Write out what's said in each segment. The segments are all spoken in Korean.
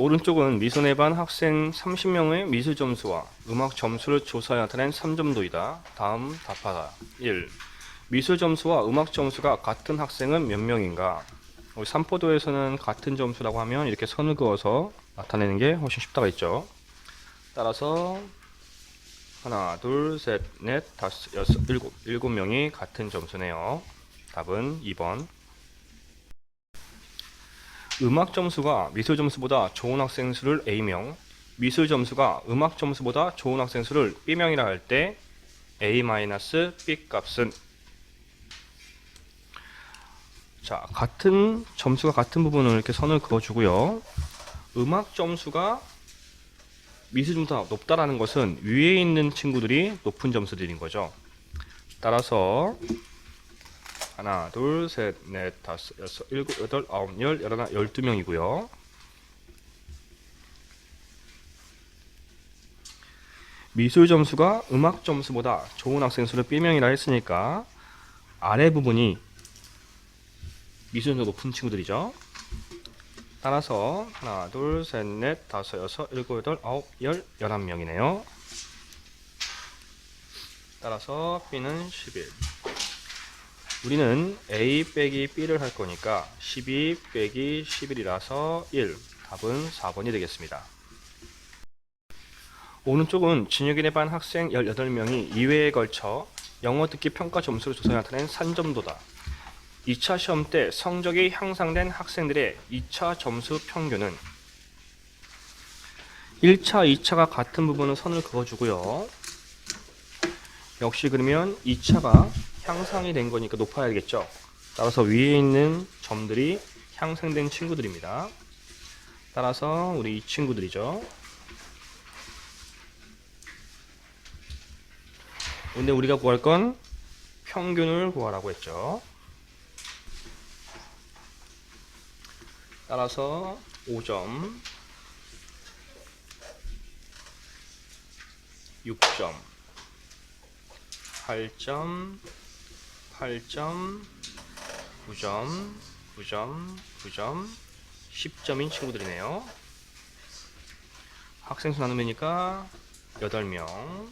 오른쪽은 미선의 반 학생 30명의 미술 점수와 음악 점수를 조사해 나타낸 3점도이다. 다음 답하다. 1. 미술 점수와 음악 점수가 같은 학생은 몇 명인가? 우리 삼포도에서는 같은 점수라고 하면 이렇게 선을 그어서 나타내는 게 훨씬 쉽다가 있죠. 따라서 하나, 둘, 셋, 넷, 다섯, 여섯, 일곱, 일곱 명이 같은 점수네요. 답은 2번. 음악 점수가 미술 점수보다 좋은 학생 수를 A명, 미술 점수가 음악 점수보다 좋은 학생 수를 B명이라 할 때 A-B 값은 자, 같은 점수가 같은 부분을 이렇게 선을 그어 주고요. 음악 점수가 미술 점수보다 높다라는 것은 위에 있는 친구들이 높은 점수들인 거죠. 따라서 하나, 둘, 셋, 넷, 다섯, 여섯, 일곱, 여덟, 아홉, 열, 열하나, 열두 명이고요. 미술 점수가 음악 점수보다 좋은 학생 수를 B명이라 했으니까 아래 부분이 미술 점수가 높은 친구들이죠. 따라서 하나, 둘, 셋, 넷, 다섯, 여섯, 일곱, 여덟, 아홉, 열, 열한 명이네요. 따라서 B는 11. 우리는 A 빼기 B를 할 거니까 12 빼기 11이라서 1. 답은 4번이 되겠습니다. 오른쪽은 진혁인의 반 학생 18명이 2회에 걸쳐 영어 듣기 평가 점수를 조사해 나타낸 산점도다. 2차 시험 때 성적이 향상된 학생들의 2차 점수 평균은 1차, 2차가 같은 부분은 선을 그어주고요. 역시 그러면 2차가 향상이 된 거니까 높아야겠죠. 따라서 위에 있는 점들이 향상된 친구들입니다. 따라서 우리 이 친구들이죠. 근데 우리가 구할 건 평균을 구하라고 했죠. 따라서 5점, 6점, 8점, 8점, 9점, 9점, 9점, 10점인 친구들이네요. 학생 수 나누니까 8명.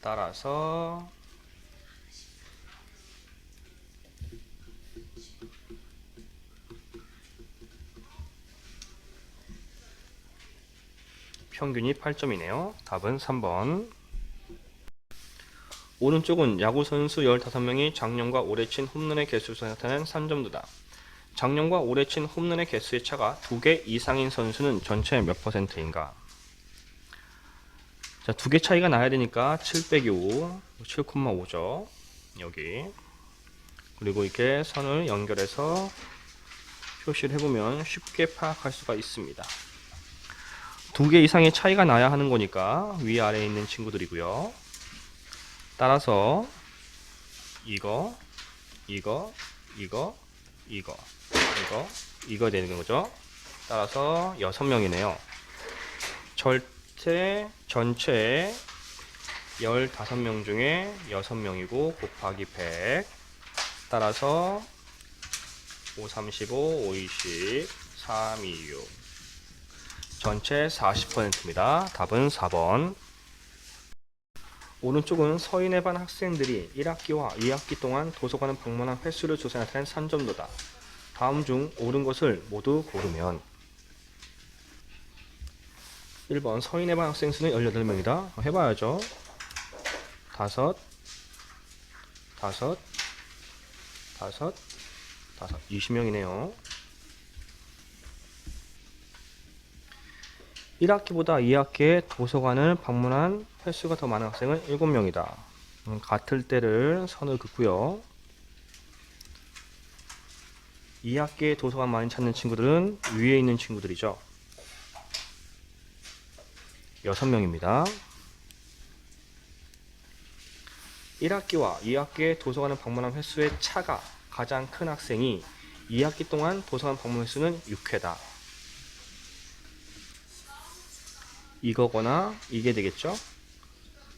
따라서 평균이 8점이네요. 답은 3번. 오른쪽은 야구 선수 15명이 작년과 올해 친 홈런의 개수에서 나타낸 3점도다. 작년과 올해 친 홈런의 개수의 차가 2개 이상인 선수는 전체 몇 퍼센트인가? 자, 두 개 차이가 나야 되니까 7 빼기 5, 7,5죠. 여기. 그리고 이렇게 선을 연결해서 표시를 해보면 쉽게 파악할 수가 있습니다. 두 개 이상의 차이가 나야 하는 거니까 위아래에 있는 친구들이고요. 따라서 이거, 이거, 이거, 이거, 이거, 이거 되는 거죠. 따라서 여섯 명이네요. 절대 전체 15명 중에 6명이고 곱하기 100 따라서 5, 35, 5, 20, 3, 2, 6 전체 40%입니다. 답은 4번 오른쪽은 서인의 반 학생들이 1학기와 2학기 동안 도서관을 방문한 횟수를 조사해 나타낸 3점도다. 다음 중 옳은 것을 모두 고르면 1번 서인의 반 학생 수는 18명이다. 해봐야죠. 다섯, 다섯, 다섯, 다섯, 20명이네요. 1학기보다 2학기에 도서관을 방문한 횟수가 더 많은 학생은 7명이다. 음, 같을 때를 선을 긋고요. 2학기에 도서관 많이 찾는 친구들은 위에 있는 친구들이죠. 6명입니다. 1학기와 2학기에 도서관을 방문한 횟수의 차가 가장 큰 학생이 2학기 동안 도서관 방문 횟수는 6회다. 이거거나 이게 되겠죠?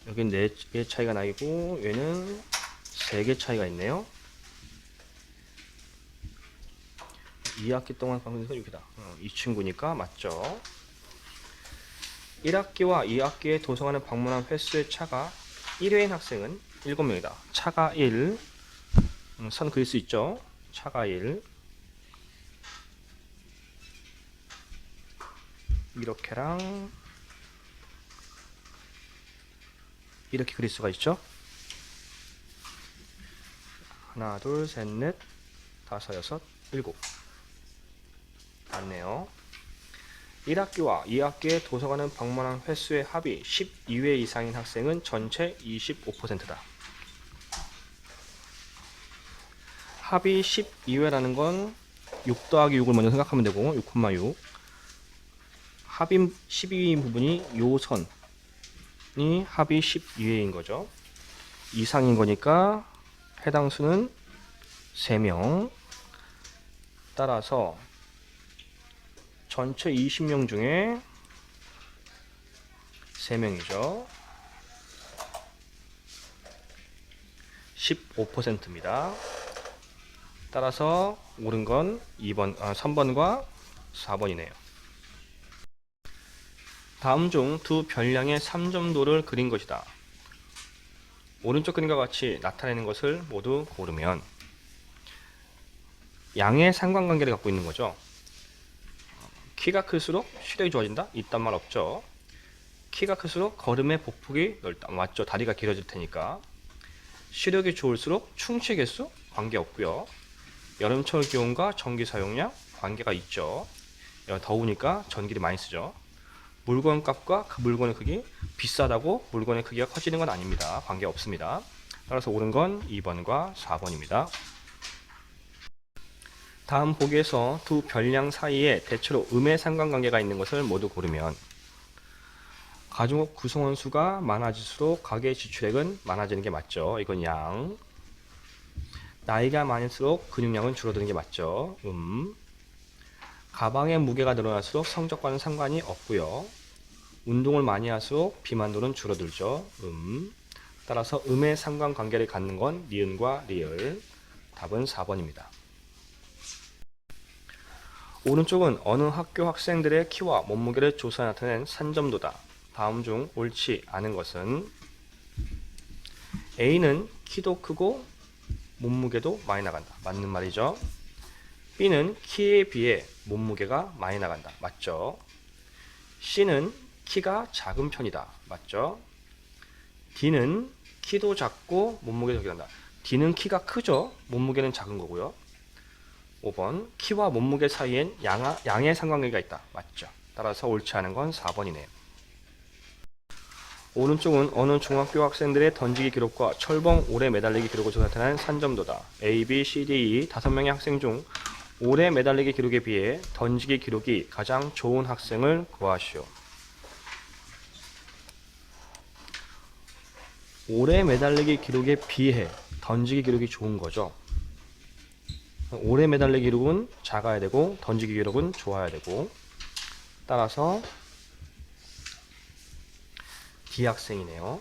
여긴 4개 차이가 나고 얘는 3개 차이가 있네요. 2학기 동안 방송에서 6이다. 어, 이 친구니까 맞죠? 1학기와 2학기에 도서관을 방문한 횟수의 차가 1회인 학생은 7명이다. 차가 1. 음, 선 그릴 수 있죠? 차가 1. 이렇게랑 이렇게 그릴 수가 있죠? 하나, 둘, 셋, 넷, 다섯, 여섯, 일곱. 맞네요. 1학기와 2학기에 도서관을 방문한 횟수의 합이 12회 이상인 학생은 전체 25%다. 합이 12회라는 건 6 더하기 6을 먼저 생각하면 되고 6,6 합이 12회인 부분이 요선 이 합이 12회인 거죠. 이상인 거니까 해당 수는 3명 따라서 전체 20명 중에 3명이죠. 15%입니다. 따라서 옳은 건 2번, 아, 3번과 4번이네요. 다음 중두 별량의 3점도를 그린 것이다. 오른쪽 그림과 같이 나타내는 것을 모두 고르면 양의 상관관계를 갖고 있는 거죠. 키가 클수록 시력이 좋아진다? 이딴 말 없죠. 키가 클수록 걸음의 복폭이 넓다. 맞죠? 다리가 길어질 테니까. 시력이 좋을수록 충치 개수 관계 없고요. 여름철 기온과 전기 사용량 관계가 있죠. 더우니까 전기를 많이 쓰죠. 물건 값과 그 물건의 크기 비싸다고 물건의 크기가 커지는 건 아닙니다. 관계 없습니다. 따라서 옳은 건 2번과 4번입니다. 다음 보기에서 두 별량 사이에 대체로 음의 상관관계가 있는 것을 모두 고르면 가족 구성원 수가 많아질수록 가계 지출액은 많아지는 게 맞죠. 이건 양. 나이가 많을수록 근육량은 줄어드는 게 맞죠. 음. 가방의 무게가 늘어날수록 성적과는 상관이 없고요. 운동을 많이 할수록 비만도는 줄어들죠. 음. 따라서 음의 상관관계를 갖는 건 니은과 리을. 답은 4번입니다. 오른쪽은 어느 학교 학생들의 키와 몸무게를 조사해 나타낸 산점도다. 다음 중 옳지 않은 것은 A는 키도 크고 몸무게도 많이 나간다. 맞는 말이죠. B는 키에 비해 몸무게가 많이 나간다. 맞죠? C는 키가 작은 편이다. 맞죠? D는 키도 작고 몸무게도 적게 난다. D는 키가 크죠? 몸무게는 작은 거고요. 5번 키와 몸무게 사이엔 양, 양의 상관관계가 있다. 맞죠? 따라서 옳지 않은 건 4번이네요. 오른쪽은 어느 중학교 학생들의 던지기 기록과 철봉 오래 매달리기 기록을 조사하는 산점도다. A, B, C, D, E 다섯 명의 학생 중 오래 매달리기 기록에 비해 던지기 기록이 가장 좋은 학생을 구하시오. 오래 매달리기 기록에 비해 던지기 기록이 좋은 거죠. 오래 매달리기 기록은 작아야 되고 던지기 기록은 좋아야 되고 따라서 D 학생이네요.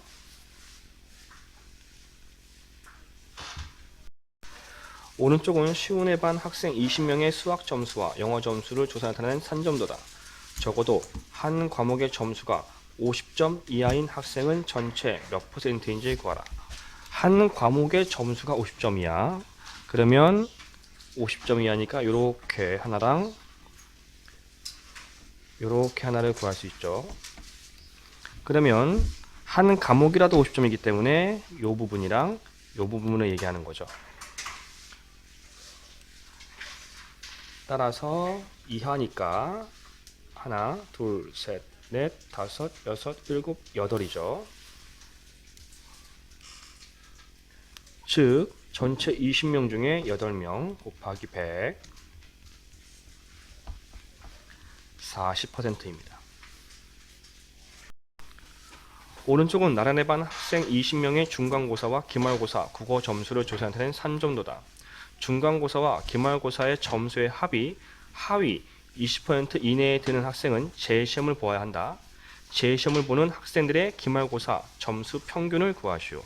오른쪽은 시운의 반 학생 20명의 수학 점수와 영어 점수를 조사 나타낸 산점도다. 적어도 한 과목의 점수가 50점 이하인 학생은 전체 몇 퍼센트인지 구하라. 한 과목의 점수가 50점 이야. 그러면 50점 이하니까 이렇게 하나랑 이렇게 하나를 구할 수 있죠. 그러면 한 과목이라도 50점이기 때문에 이 부분이랑 이 부분을 얘기하는 거죠. 따라서 이하니까 하나, 둘, 셋, 넷, 다섯, 여섯, 일곱, 여덟이죠. 즉 전체 20명 중에 8명 곱하기 100 40%입니다. 오른쪽은 나란히 반 학생 20명의 중간고사와 기말고사 국어 점수를 조사하는 산점도다. 중간고사와 기말고사의 점수의 합이 하위 20% 이내에 드는 학생은 재시험을 보아야 한다. 재시험을 보는 학생들의 기말고사 점수 평균을 구하시오.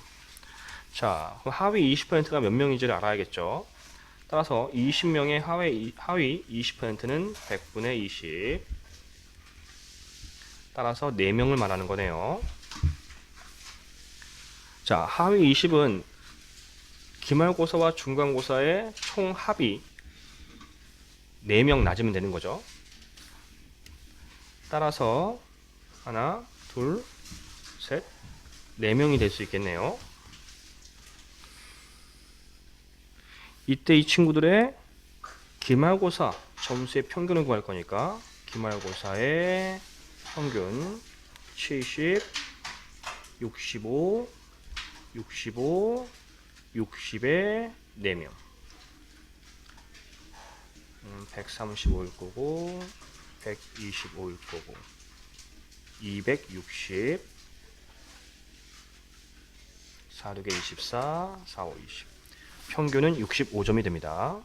자, 그럼 하위 20%가 몇 명인지를 알아야겠죠. 따라서 20명의 하위, 하위 20%는 100분의 20. 따라서 4명을 말하는 거네요. 자, 하위 20은 기말고사와 중간고사의 총 합이 4명 낮으면 되는 거죠. 따라서 하나, 둘, 셋, 네 명이 될 수 있겠네요. 이때 이 친구들의 기말고사 점수의 평균을 구할 거니까 기말고사의 평균 70, 65, 65, 60에 4명. 음, 135일 거고 125일 거고 260 4, 6에 24, 4, 5, 20 평균은 65점이 됩니다.